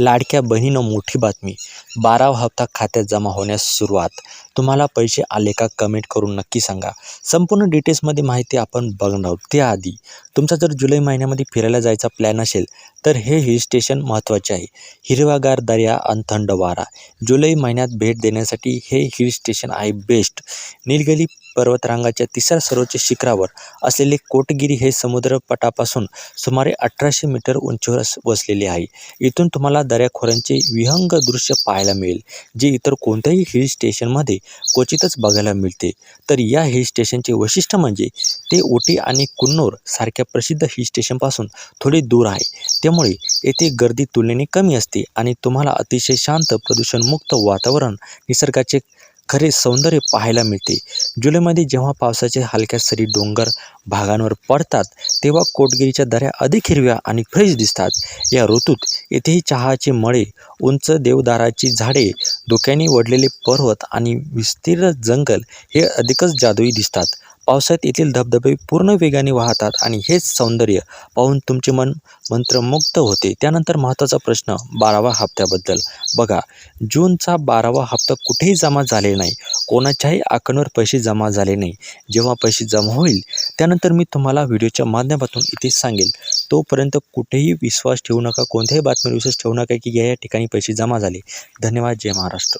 लाडक्या बहिणीनं मोठी बातमी. बारावा हप्ता खात्यात जमा होण्यास सुरुवात. तुम्हाला पैसे आले का कमेंट करून नक्की सांगा. संपूर्ण डिटेल्समध्ये माहिती आपण बघणार आहोत त्याआधी. तुमचा जर जुलै महिन्यामध्ये फिरायला जायचा प्लॅन असेल तर हे हिल स्टेशन महत्त्वाचे आहे. हिरवागार दर्या आणि थंड वारा. जुलै महिन्यात भेट देण्यासाठी हे हिल स्टेशन आहे बेस्ट. निलगली पर्वतरांगाच्या तिसऱ्या सर्वोच्च शिखरावर असलेले कोटगिरी हे समुद्रपटापासून सुमारे अठराशे मीटर उंचीवर वसलेले आहे. इथून तुम्हाला दऱ्याखोऱ्यांचे विहंग दृश्य पाहायला मिळेल जे इतर कोणत्याही हिल स्टेशनमध्ये क्वचितच बघायला मिळते. तर या हिल स्टेशनचे वैशिष्ट्य म्हणजे ते उटी आणि कुन्नूर सारख्या प्रसिद्ध हिल स्टेशनपासून थोडे दूर आहे. त्यामुळे येथे गर्दी तुलनेने कमी असते आणि तुम्हाला अतिशय शांत प्रदूषणमुक्त वातावरण निसर्गाचे खरे सौंदर्य पाहायला मिळते. जुलैमध्ये जेव्हा पावसाचे हलक्या सरी डोंगर भागांवर पडतात तेव्हा कोटगिरीच्या दऱ्या अधिक हिरव्या आणि फ्रेश दिसतात. या ऋतूत येथेही चहाचे मळे उंच देवदाराची झाडे धुक्याने वडलेले पर्वत आणि विस्तीर्ण जंगल हे अधिकच जादुई दिसतात. पावसात येथील धबधबे पूर्ण वेगाने वाहतात आणि हेच सौंदर्य पाहून तुमचे मन मंत्रमुग्ध होते. त्यानंतर महत्त्वाचा प्रश्न बारावा हप्त्याबद्दल. बघा जूनचा बारावा हप्ता कुठेही जमा झाले नाही. कोणाच्याही अकाउंटवर पैसे जमा झाले नाही. जेव्हा पैसे जमा होईल त्यानंतर मी तुम्हाला व्हिडिओच्या माध्यमातून इथे सांगेल. तोपर्यंत कुठेही विश्वास ठेवू नका कोणत्याही बातमीवर विश्वास ठेवू नका की या या ठिकाणी पैसे जमा झाले. धन्यवाद जय महाराष्ट्र.